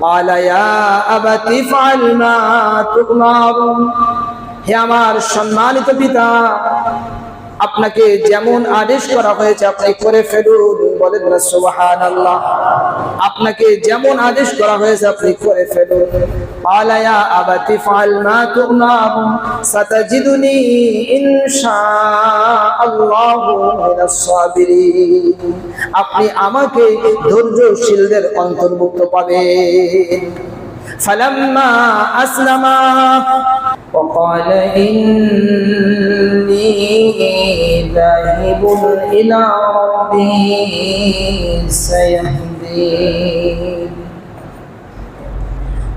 قال يا أبت افعل ما تؤمر হে আমার সম্মানিত পিতা আপনাকে যেমন আদেশ করা হয়েছে আপনি করে ফেলুন বলেন না সুবহান আল্লাহ আপনাকে যেমন আদেশ করা হয়েছে আপনি করে ফেলুন قال يا أبت افعل ما تؤمر ستجدني إن شاء الله من الصابرين আপনি আমাকে ধৈর্যশীলদের অন্তর্ভুক্ত পাবেন فلما أسلم وقال إني ذاهب إلى ربي سيهدين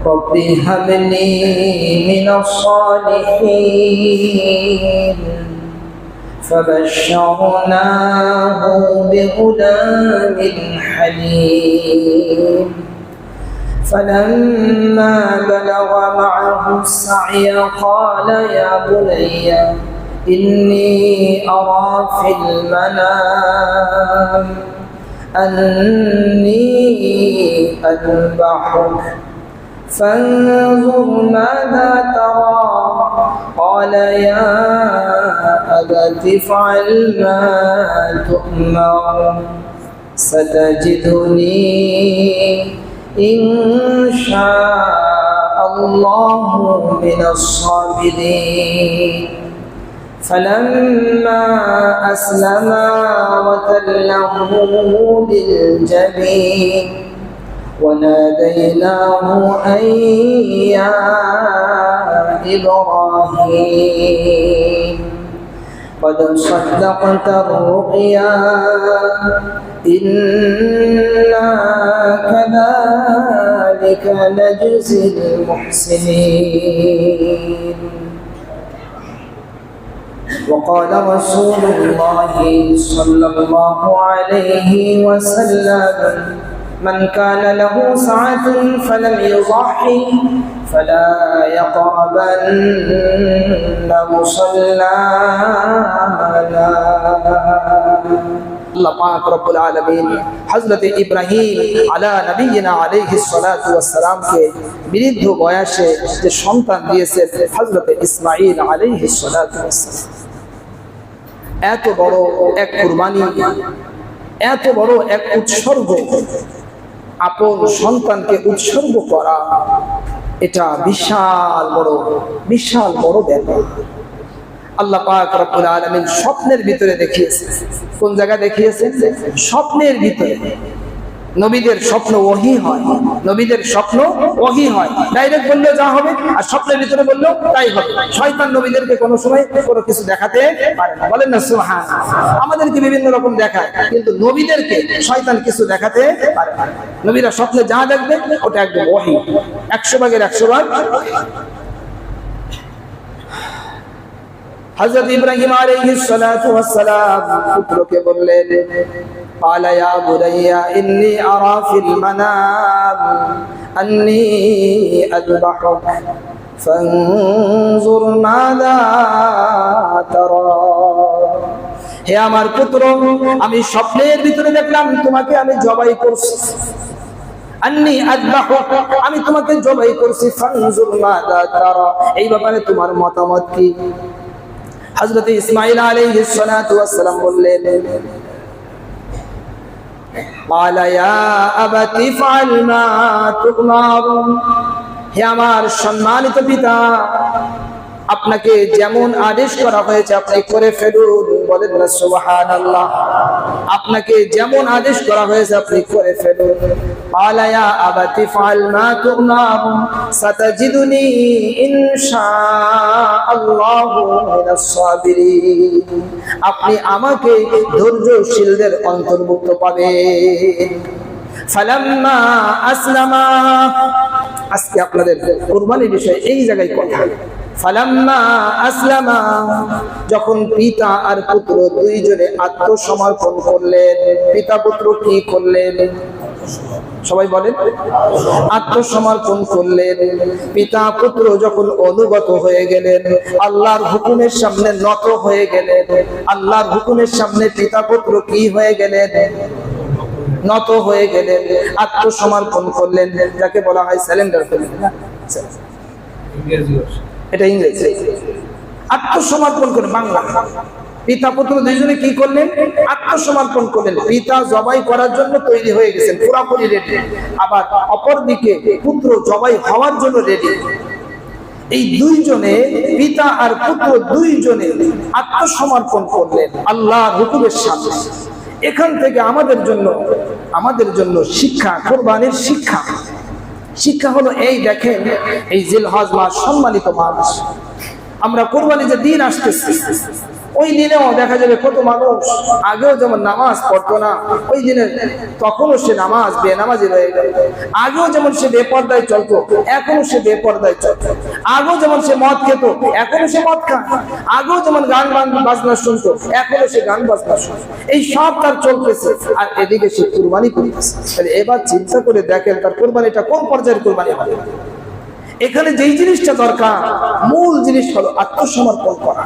رب هب لي من الصالحين. فبشرناه بغلام حليم. فلما بلغ معه السعي قال يا بني إني أرى في المنام أني أذبحك. فانظر ماذا ترى. قال يا أبت افعل ما تؤمر. ستجدني إن شاء الله من الصابرين. فلما أسلما وتله للجبين وناديناه أن يا إبراهيم قد صدقت الرؤيا إنا كذلك نجزي المحسنين وقال رسول الله صلى الله عليه وسلم من كان له سعة فلم يضحي فلا يقربن مصلانا আল্লাহ পাক রব্বুল আলামিন হযরত ইব্রাহিম আলা নবিয়িনা আলাইহিস সালাতু ওয়াস সালামকে বৃদ্ধ বয়সে যে সন্তান দিয়েছেন হযরত ইসমাঈল আলাইহিস সালাতু ওয়াস সালাম এত বড় এক কুরবানি, এত বড় এক উৎসর্গ। আপন সন্তানকে উৎসর্গ করা, এটা বিশাল বড় বিশাল বড় ব্যাপার। আল্লাহ পাক রব্বুল আলামিন স্বপ্নের ভিতরে দেখিয়েছে কোন জায়গা দেখিয়েছে স্বপ্নের ভিতরে। নবীদের স্বপ্ন ওহি হয়। নবীদের স্বপ্ন ওহি হয়। ডাইরেক্ট বললে যা হবে, আর স্বপ্নের ভিতরে বললেও তাই হবে। শয়তান নবীদেরকে কোনো সময় কোনো কিছু দেখাতে পারে না। বলেন না আমাদেরকে বিভিন্ন রকম দেখায়, কিন্তু নবীদেরকে শয়তান কিছু দেখাতে পারে না। নবীরা স্বপ্নে যা দেখবে, ওটা একদম ওহি। একশো ভাগের একশো ভাগ হযরত ইব্রাহিম আলাইহিস সালাতু ওয়াস সালাম পুত্রকে বললেন قال يا بني إني أرى في المنام أني أذبحك فانظر ماذا ترى হে আমার পুত্র আমি স্বপ্নের ভিতরে দেখলাম তোমাকে আমি জবাই করছি আন্নি আযবাহুক আমি তোমাকে জবাই করছি ফানজুর মাযা তারা এই ব্যাপারে তোমার মতামত কি হযরত ইসমাঈল আলাইহিস সালাতু ওয়াস সালাম বললেন قال يا أبت افعل ما تؤمر হে আমার সম্মানিত পিতা আপনাকে যেমন আদেশ করা হয়েছে, আপনি করে ফেলুন, বলেন না সুবহান আল্লাহ আপনাকে যেমন আদেশ করা হয়েছে, আপনি করে ফেলুন। আলায়া আবাতি ফাল না তুনাম সাতাজিদুনি ইনশাআল্লাহু মিনাস সাবিরিন আপনি আমাকে ধৈর্যশীলদের অন্তর্ভুক্ত পাবে ফালাম্মা আসলামা আজকে আপনাদের কুরবানির বিষয়ে এই জায়গায় কথা। যখন পিতা আর পুত্র দুইজনে আত্মসমর্পণ করলেন, পিতা পুত্র কি করলেন? সবাই বলেন, আত্মসমর্পণ করলেন। পিতা পুত্র যখন অনুগত হয়ে গেলেন, আল্লাহর হুকুমের সামনে নত হয়ে গেলেন। আল্লাহর হুকুমের সামনে পিতা পুত্র কি হয়ে গেলেন? নত হয়ে গেলেন, আত্মসমর্পণ করলেন। যাকে বলা হয় স্যালেন্ডার করলেন না? এটা ইংরেজি। আত্মসমর্পণ করে বাংলা। পিতা পুত্র দুইজনে কি করলেন? আত্মসমর্পণ করলেন। পিতা জবাই করার জন্য তৈরি হয়ে গেছেন, পুরাপুরি রেডি আবার অপরদিকে পুত্র জবাই হওয়ার জন্য রেডি এই দুইজনে, পিতা আর পুত্র দুইজনে আত্মসমর্পণ করলেন আল্লাহ হুকুমের সামনে এখান থেকে আমাদের জন্য আমাদের জন্য শিক্ষা, কোরবানির শিক্ষা। শিক্ষা হলো এই দেখেন এই জিলহজ মাস সম্মানিত মানুষ। আমরা কোরবানি যে দিন আসতেছি ওই দিনেও দেখা যাবে কত মানুষ। আগেও যেমন নামাজ পড়তো না, ওই দিনে তখনও সে নামাজ, বেনামাজি রয়ে গেল। আগেও যেমন সে বেপর্দায় চলতো এখনও সে বেপর্দায় চলতো। আগেও যেমন সে মদ খেত এখনও সে মদ খায়। আগেও যেমন গান বাজনা শুনতো এখনও সে গান, বাজনা শুনতো। এই সব তার চলতেছে। আর এদিকে সে কুরবানি করতেছে। এবার চিন্তা করে দেখেন, তার কোরবানিটা কোন পর্যায়ের কোরবানি হবে? এখানে যেই জিনিসটা দরকার, মূল জিনিস হলো আত্মসমর্পণ করা।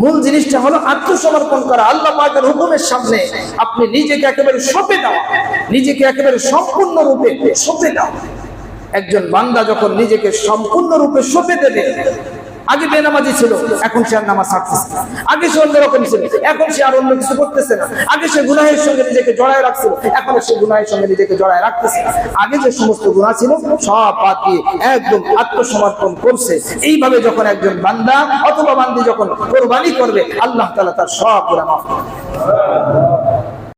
মূল জিনিসটা হলো আত্মসমর্পণ করা, আল্লাহ পাকের হুকুমের সামনে আপনি নিজেকে একেবারে সঁপে দাও, নিজেকে একেবারে সম্পূর্ণ রূপে সঁপে দাও। একজন বান্দা যখন নিজেকে সম্পূর্ণ রূপে সঁপে দেবে আগে বেনামাজি ছিল, এখন সে আর নামাজ ছাড়তেছে। আগে সে অন্যরকম ছিল, এখন সে আর অন্য কিছু করতেছে না আগে সে গুনাহের সঙ্গে নিজেকে জড়ায় রাখছিল, এখন সে গুনাহের সঙ্গে নিজেকে জড়ায় রাখতেছে আগে যে সমস্ত গুনাহ ছিল, সব বাদ একদম আত্মসমর্পণ করছে এইভাবে যখন একজন বান্দা অথবা বান্দি যখন কোরবানি করবে, আল্লাহ তাআলা তার সব গুনাহ মাফ করবে।